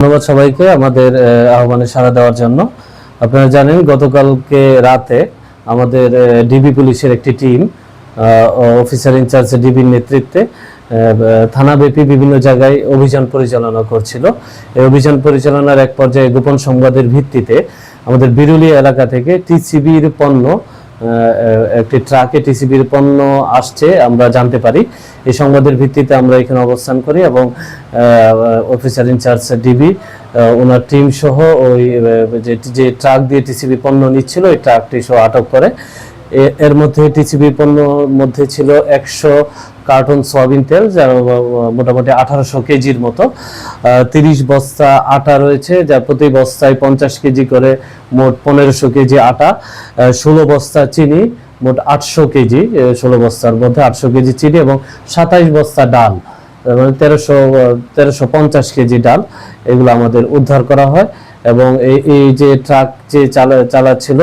ধন্যবাদ সবাইকে আমাদের আহ্বানে সাড়া দেওয়ার জন্য। আপনারা জানেন, গতকালকে রাতে আমাদের ডিবি পুলিশের একটি টিম অফিসার ইনচার্জ ডিবির নেতৃত্বে থানাব্যাপী বিভিন্ন জায়গায় অভিযান পরিচালনা করছিল। এই অভিযান পরিচালনার এক পর্যায়ে গোপন সংবাদের ভিত্তিতে আমাদের বিরুলিয়া এলাকা থেকে টিসিবির পণ্য একটি ট্রাকে টিসিবির পণ্য আসছে, আমরা জানতে পারি। এই সংবাদের ভিত্তিতে আমরা এখানে অবস্থান করি এবং অফিসার ইনচার্জ ডিবি ওনার টিম সহ ওই যে ট্রাক দিয়ে টিসিবি পণ্য নিচ্ছিল, ওই ট্রাকটি সহ আটক করে। এর মধ্যে টিসিবি পণ্যর মধ্যে ছিল একশো কার্টন সয়াবিন তেল যা আহ, মোটামুটি আঠারোশো কেজির মতো। তিরিশ বস্তা আটা রয়েছে যা প্রতি বস্তায় পঞ্চাশ কেজি করে মোট পনেরোশো কেজি আটা। ষোলো বস্তা চিনি মোট আটশো কেজি ষোলো বস্তার মধ্যে আটশো কেজি চিনি এবং সাতাইশ বস্তা ডাল মানে তেরোশো তেরোশো পঞ্চাশ কেজি ডাল এগুলো আমাদের উদ্ধার করা হয়। এবং এই যে ট্রাক যে চালা চালাচ্ছিল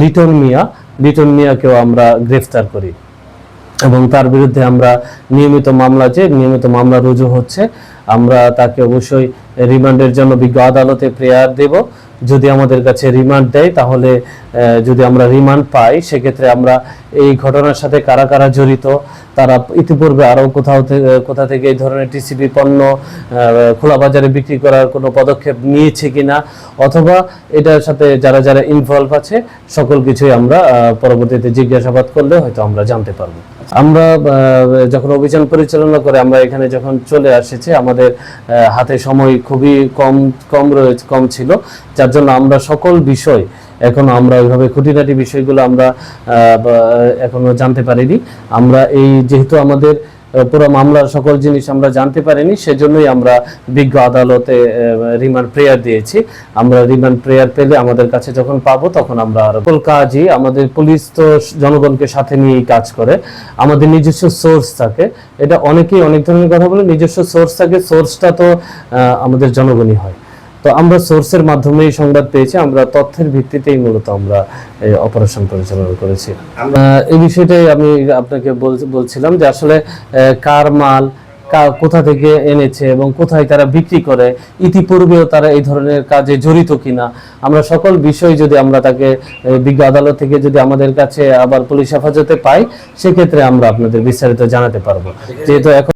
লিটন মিয়া লিটন মিয়াকেও আমরা গ্রেফতার করি। এবং তার বিরুদ্ধে আমরা নিয়মিত মামলা যে নিয়মিত মামলা রুজু হচ্ছে, আমরা তাকে অবশ্যই রিমান্ডের জন্য বিজ্ঞ আদালতে প্রেয়ার দেব। যদি আমাদের কাছে রিমান্ড দেয়, তাহলে যদি আমরা রিমান্ড পাই, সেক্ষেত্রে আমরা এই ঘটনার সাথে কারা কারা জড়িত? তারা ইতিপূর্বে আরও কোথাও কোথা থেকে এই ধরনের টিসিবি পণ্য খোলা বাজারে বিক্রি করার কোনো পদক্ষেপ নিয়েছে কিনা? অথবা এটার সাথে যারা যারা ইনভলভ আছে, সকল কিছুই আমরা পরবর্তীতে জিজ্ঞাসাবাদ করলে হয়তো আমরা জানতে পারব। আমরা যখন অভিযান পরিচালনা করে আমরা এখানে যখন চলে আসেছি, আমাদের হাতে সময় খুবই কম কম রয়েছে কম ছিল। যার জন্য আমরা সকল বিষয় এখনও আমরা ওইভাবে খুঁটিনাটি বিষয়গুলো আমরা এখনও জানতে পারিনি। আমরা এই, যেহেতু আমাদের পুরো মামলার সকল জিনিস আমরা জানতে পারিনি, সেজন্যই আমরা বিজ্ঞ আদালতে রিমান্ড প্রেয়ার দিয়েছি। আমরা রিমান্ড প্রেয়ার পেলে আমাদের কাছে যখন পাবো, তখন আমরা আর কাজই, আমাদের পুলিশ তো জনগণকে সাথে নিয়েই কাজ করে। আমাদের নিজস্ব সোর্স থাকে। এটা অনেকেই অনেক ধরনের কথা বলে, নিজস্ব সোর্স থাকে সোর্সটা তো আমাদের জনগণই হয়। তো আমরা সোর্সের মাধ্যমেই সংবাদ পেয়েছি আমরা তথ্যের ভিত্তিতেই মূলত আমরা এই অপারেশন পরিচালনা করেছি। এই বিষয়টাই আমি আপনাকে বলছিলাম যে আসলে কার মাল কোথা থেকে এনেছে এবং কোথায় তারা বিক্রি করে ইতিপূর্বেও তারা এই ধরনের কাজে জড়িত কিনা। আমরা সকল বিষয় যদি আমরা তাকে বিজ্ঞ আদালত থেকে যদি আমাদের কাছে আবার পুলিশ হেফাজতে পাই সেক্ষেত্রে আমরা আপনাদের বিস্তারিত জানাতে পারব। যেহেতু এখন